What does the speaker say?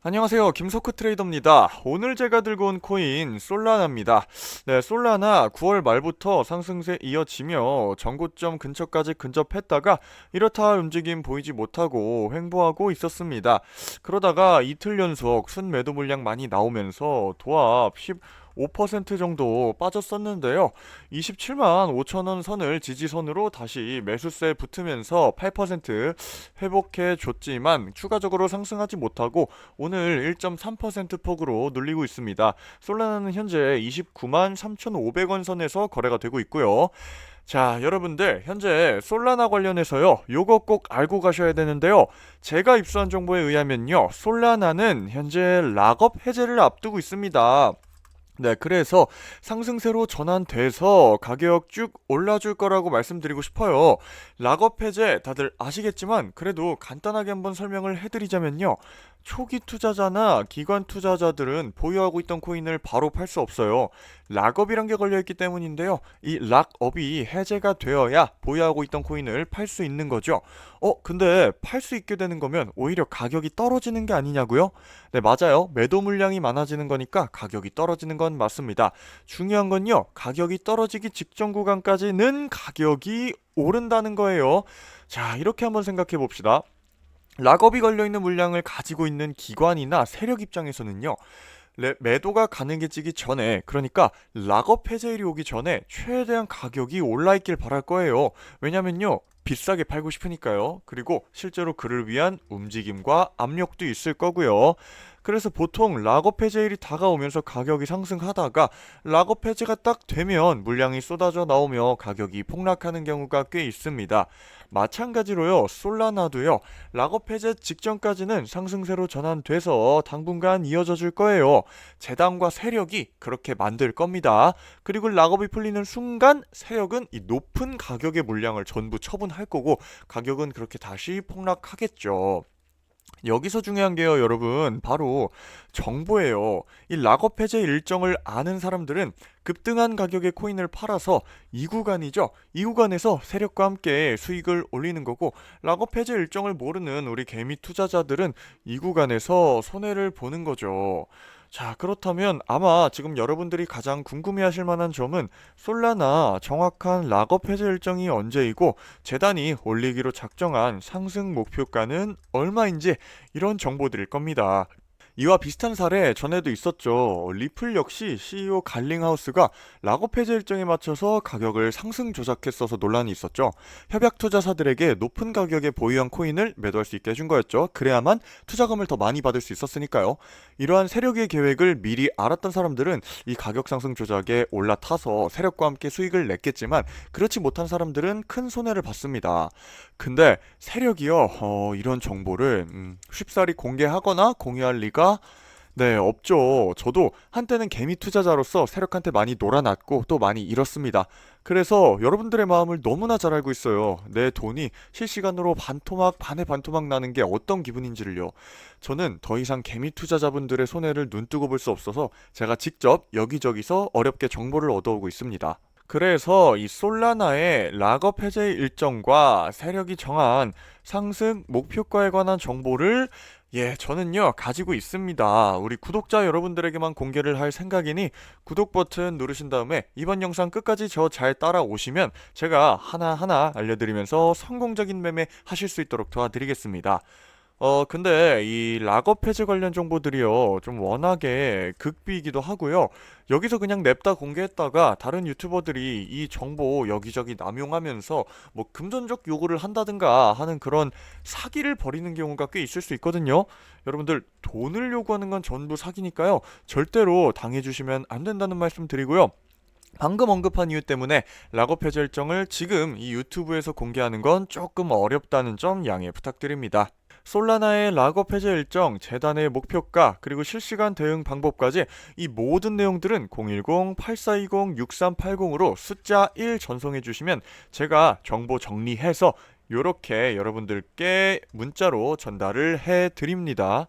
안녕하세요. 김석호 트레이더입니다. 오늘 제가 들고 온 코인 솔라나입니다. 네, 솔라나 9월 말부터 상승세 이어지며 전고점 근처까지 근접했다가 이렇다 할 움직임 보이지 못하고 횡보하고 있었습니다. 그러다가 이틀 연속 순매도 물량 많이 나오면서 도합 10 5% 정도 빠졌었는데요. 27만 5천원 선을 지지선으로 다시 매수세 붙으면서 8% 회복해 줬지만 추가적으로 상승하지 못하고 오늘 1.3% 폭으로 눌리고 있습니다. 솔라나는 현재 29만 3,500원 선에서 거래가 되고 있고요. 자, 여러분들 현재 솔라나 관련해서요. 요거 꼭 알고 가셔야 되는데요. 제가 입수한 정보에 의하면요. 솔라나는 현재 락업 해제를 앞두고 있습니다. 네, 그래서 상승세로 전환돼서 가격 쭉 올라줄 거라고 말씀드리고 싶어요. 락업 해제 다들 아시겠지만 그래도 간단하게 한번 설명을 해드리자면요. 초기 투자자나 기관 투자자들은 보유하고 있던 코인을 바로 팔 수 없어요. 락업이란 게 걸려있기 때문인데요. 이 락업이 해제가 되어야 보유하고 있던 코인을 팔 수 있는 거죠. 어, 근데 팔 수 있게 되는 거면 오히려 가격이 떨어지는 게 아니냐고요? 네, 맞아요. 매도 물량이 많아지는 거니까 가격이 떨어지는 건 맞습니다. 중요한 건요. 가격이 떨어지기 직전 구간까지는 가격이 오른다는 거예요. 자, 이렇게 한번 생각해 봅시다. 락업이 걸려있는 물량을 가지고 있는 기관이나 세력 입장에서는요. 레- 매도가 가능해지기 전에 그러니까 락업 해제일이 오기 전에 최대한 가격이 올라있길 바랄 거예요. 왜냐면요. 비싸게 팔고 싶으니까요. 그리고 실제로 그를 위한 움직임과 압력도 있을 거고요. 그래서 보통 락업 해제일이 다가오면서 가격이 상승하다가 락업 해제가 딱 되면 물량이 쏟아져 나오며 가격이 폭락하는 경우가 꽤 있습니다. 마찬가지로요, 솔라나도요, 락업 해제 직전까지는 상승세로 전환돼서 당분간 이어져 줄 거예요. 재단과 세력이 그렇게 만들 겁니다. 그리고 락업이 풀리는 순간 세력은 이 높은 가격의 물량을 전부 처분할 거고 가격은 그렇게 다시 폭락하겠죠. 여기서 중요한 게요, 여러분. 바로 정보예요. 이 락업 해제 일정을 아는 사람들은 급등한 가격의 코인을 팔아서 이 구간이죠. 이 구간에서 세력과 함께 수익을 올리는 거고 락업 해제 일정을 모르는 우리 개미 투자자들은 이 구간에서 손해를 보는 거죠. 자, 그렇다면 아마 지금 여러분들이 가장 궁금해 하실 만한 점은 솔라나 정확한 락업 해제 일정이 언제이고 재단이 올리기로 작정한 상승 목표가는 얼마인지 이런 정보들일 겁니다. 이와 비슷한 사례 전에도 있었죠. 리플 역시 CEO 갈링하우스가 락업 해제 일정에 맞춰서 가격을 상승 조작했어서 논란이 있었죠. 협약 투자사들에게 높은 가격에 보유한 코인을 매도할 수 있게 해준 거였죠. 그래야만 투자금을 더 많이 받을 수 있었으니까요. 이러한 세력의 계획을 미리 알았던 사람들은 이 가격 상승 조작에 올라타서 세력과 함께 수익을 냈겠지만 그렇지 못한 사람들은 큰 손해를 봤습니다. 근데 세력이요, 어, 이런 정보를 음, 쉽사리 공개하거나 공유할 리가 네, 없죠. 저도 한때는 개미 투자자로서 세력한테 많이 놀아났고 또 많이 잃었습니다. 그래서 여러분들의 마음을 너무나 잘 알고 있어요. 내 돈이 실시간으로 반토막 반에 반토막 나는 게 어떤 기분인지를요. 저는 더 이상 개미 투자자분들의 손해를 눈뜨고 볼 수 없어서 제가 직접 여기저기서 어렵게 정보를 얻어오고 있습니다. 그래서 이 솔라나의 락업 해제 일정과 세력이 정한 상승 목표가에 관한 정보를 예, 저는요, 가지고 있습니다. 우리 구독자 여러분들에게만 공개를 할 생각이니 구독 버튼 누르신 다음에 이번 영상 끝까지 저 잘 따라오시면 제가 하나하나 알려드리면서 성공적인 매매 하실 수 있도록 도와드리겠습니다. 어, 근데 이 락업 해제 관련 정보들이요, 좀 워낙에 극비이기도 하고요. 여기서 그냥 냅다 공개했다가 다른 유튜버들이 이 정보 여기저기 남용하면서 뭐 금전적 요구를 한다든가 하는 그런 사기를 벌이는 경우가 꽤 있을 수 있거든요. 여러분들 돈을 요구하는 건 전부 사기니까요. 절대로 당해주시면 안 된다는 말씀 드리고요. 방금 언급한 이유 때문에 락업 해제 일정을 지금 이 유튜브에서 공개하는 건 조금 어렵다는 점 양해 부탁드립니다. 솔라나의 락업 해제 일정, 재단의 목표가, 그리고 실시간 대응 방법까지 이 모든 내용들은 010-8420-6380으로 숫자 1 전송해 주시면 제가 정보 정리해서 이렇게 여러분들께 문자로 전달을 해 드립니다.